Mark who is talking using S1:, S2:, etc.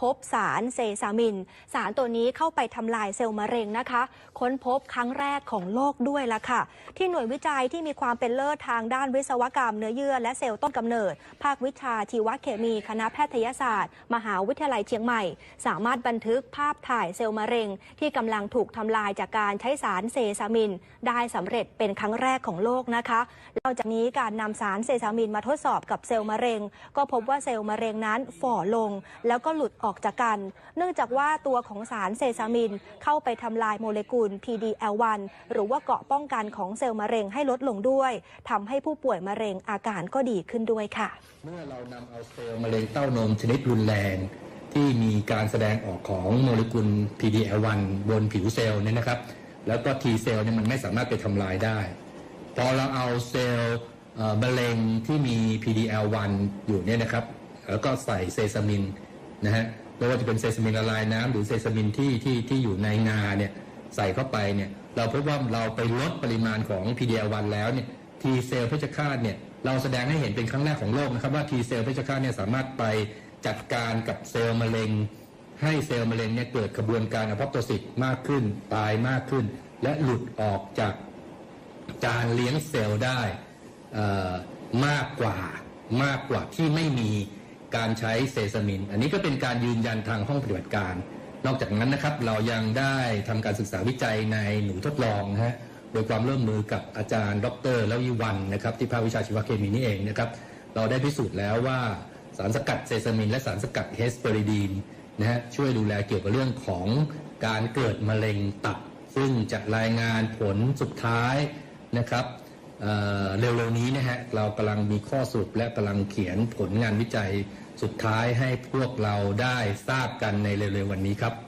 S1: พบสารเซซามิน สารตัวนี้เข้าไปทำลายเซลล์มะเร็งนะคะ ค้นพบครั้งแรกของโลกด้วยละค่ะ ที่หน่วยวิจัยที่มีความเป็นเลิศทางด้านวิศวกรรมเนื้อเยื่อและเซลล์ต้นกำเนิด ภาควิชาชีวเคมีคณะแพทยศาสตร์ มหาวิทยาลัยเชียงใหม่ สามารถบันทึกภาพถ่ายเซลล์มะเร็ง ที่กำลังถูกทำลายจากการใช้สารเซซามิน ได้สำเร็จเป็นครั้งแรกของโลกนะคะนอกจากนี้การนำสารเซซามินมาทดสอบกับเซลล์มะเร็ง ก็พบว่าเซลล์มะเร็งนั้นฝ่อลง แล้วก็หลุดอออกจากกัน เนื่องจากว่าตัวของสารเซซามินเข้าไปทำลายโมเลกุล PD-L1 หรือว่าเกาะป้องกันของเซลล์มะเร็งให้ลดลงด้วยทำให้ผู้ป่วยมะเร็งอาการก็ดีขึ้นด้วยค่ะ
S2: เมื่อเรานำเอาเซลล์มะเร็งเต้านมชนิดรุนแรงที่มีการแสดงออกของโมเลกุล PD-L1 บนผิวเซลล์เนี่ยนะครับ แล้วก็ T เซลล์เนี่ยมันไม่สามารถไปทำลายได้ พอเราเอาเซลล์มะเร็งที่มี PD-L1 อยู่เนี่ยนะครับ แล้วก็ใส่เซซามิน นะฮะไม่ว่าจะเป็นเซซามินละลายน้ำหรือเซซามินที่ที่ที่อยู่ในงาเนี่ยใส่เข้าไปเนี่ยเราพบว่าเราไปลดปริมาณของ PD-L1 แล้วเนี่ย T เซลล์เพชฌฆาตเนี่ยเราแสดงให้เห็นเป็นครั้งแรกของโลกนะครับว่า T เซลล์เพชฌฆาตเนี่ยสามารถไปจัดการกับเซลล์มะเร็ง ให้เซลล์มะเร็งเนี่ยเกิดกระบวนการอพอปโตซิสมากขึ้น ตายมากขึ้น และหลุดออกจากการเลี้ยงเซลล์ได้มากกว่ามากกว่าที่ไม่มี การใช้เซซามิน อันนี้ก็เป็นการยืนยันทางห้องปฏิบัติการ นอกจากนั้นนะครับเรายังได้ทำการศึกษาวิจัยในหนูทดลองนะฮะโดยความร่วมมือกับอาจารย์ ดรลวิวันนะครับที่ภาควิชาชีวเคมีนี่เองนะครับเราได้พิสูจน์แล้วว่าสารสกัดเซซามิน และสารสกัดเฮสเปอริดีนนะฮะช่วยดูแลเกี่ยวกับเรื่องของการเกิดมะเร็งตับ ซึ่งจะรายงานผลสุดท้ายนะครับ เร็วๆนี้นะฮะเรากำลังมีข้อสรุปและกำลังเขียนผลงานวิจัยสุดท้ายให้พวกเราได้ทราบกันในเร็วๆวันนี้ครับ